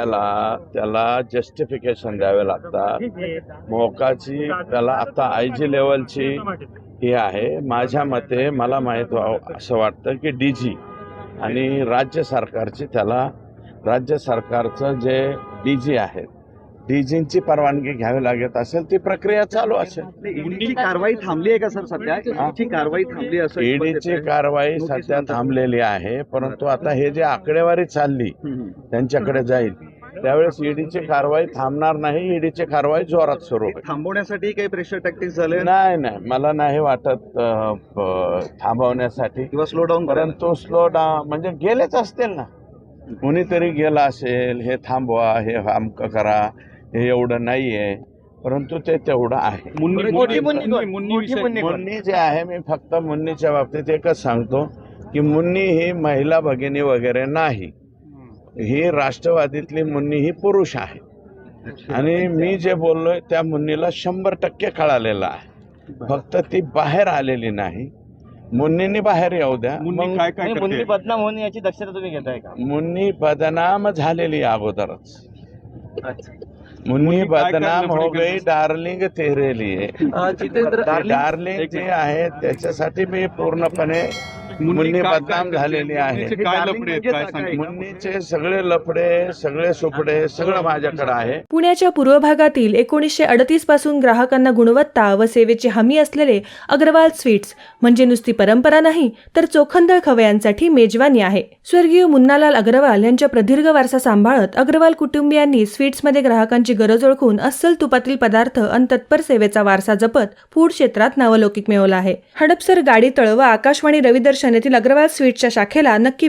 त्याला त्याला जस्टिफिकेशन द्यावे लागतात. मोकाची त्याला आता आय जी लेवलची ही आहे. माझ्या मते मला माहीत व्हावं असं वाटतं की डी जी आणि राज्य सरकारची त्याला राज्य सरकारचं जे डी जी आहेत डी जींची परवानगी घ्यावी लागत असेल ती प्रक्रिया चालू असेल. ईडीची कारवाई थांबली आहे का सर सध्या? ईडीची कारवाई थांबली असं ईडीची कारवाई सध्या. थांबलेली आहे परंतु आता हे जे आकडेवारी चालली. त्यांच्याकडे जाईल. त्यावेळेस ईडीची कारवाई थांबणार नाही ईडीची कारवाई जोरात सुरू होईल. थांबवण्यासाठी काही प्रेशर टॅक्टिक्स झाले नाही नाही. मला नाही वाटत थांबवण्यासाठी. किंवा स्लो डाऊन परंतु स्लो डाऊन म्हणजे गेलेच असतील ना. कुणीतरी गेला असेल हे थांबवा हे अमकं करा हे एवढं नाहीये. परंतु ते तेवढं आहे? मुन्नी जे आहे मी फक्त मुन्नीच्या बाबतीत एकच सांगतो की मुन्नी ही महिला भगिनी वगैरे नाही. ही राष्ट्रवादीतली मुन्नी ही पुरुष आहे. आणि मी जे बोललोय त्या मुन्नीला शंभर टक्के कळालेलं आहे. फक्त ती बाहेर आलेली नाही. मुन्नीनी बाहेर येऊ द्या. मुन्नी बदनाम होणे याची दक्षता तुम्ही घेताय का? मुन्नी बदनाम झालेली आहे अगोदरच. मुन्नी बदनाम हो गई डार्लिंग तेरे लिए डार्लिंग जे आहे त्याच्यासाठी मी पूर्णपणे मुन्नी बदनाम झालेली आहे. मुन्नीचे सगळे लफडे सगळे सुपडे सगळं माझ्याकडे आहे. पुण्याच्या पूर्व भागातील एकोणीसशे अडतीसपासून ग्राहकांना गुणवत्ता व सेवेची हमी असलेले अग्रवाल स्वीट्स म्हणजे नुसती परंपरा नाही तर चोखंदळ खवयांसाठी मेजवानी आहे. स्वर्गीय मुन्नालाल अग्रवाल यांच्या प्रदीर्घ वारसा सांभाळत अग्रवाल कुटुंबियांनी स्वीट्समध्ये ग्राहकांची गरज ओळखून अस्सल तुपातील पदार्थ आणि तत्पर सेवेचा वारसा जपत फूड क्षेत्रात नावलौकिक मिळवला आहे. हडपसर गाडी तळ व आकाशवाणी रविदर्शन येथील अग्रवाल स्वीट्सच्या शाखेला नक्की भेट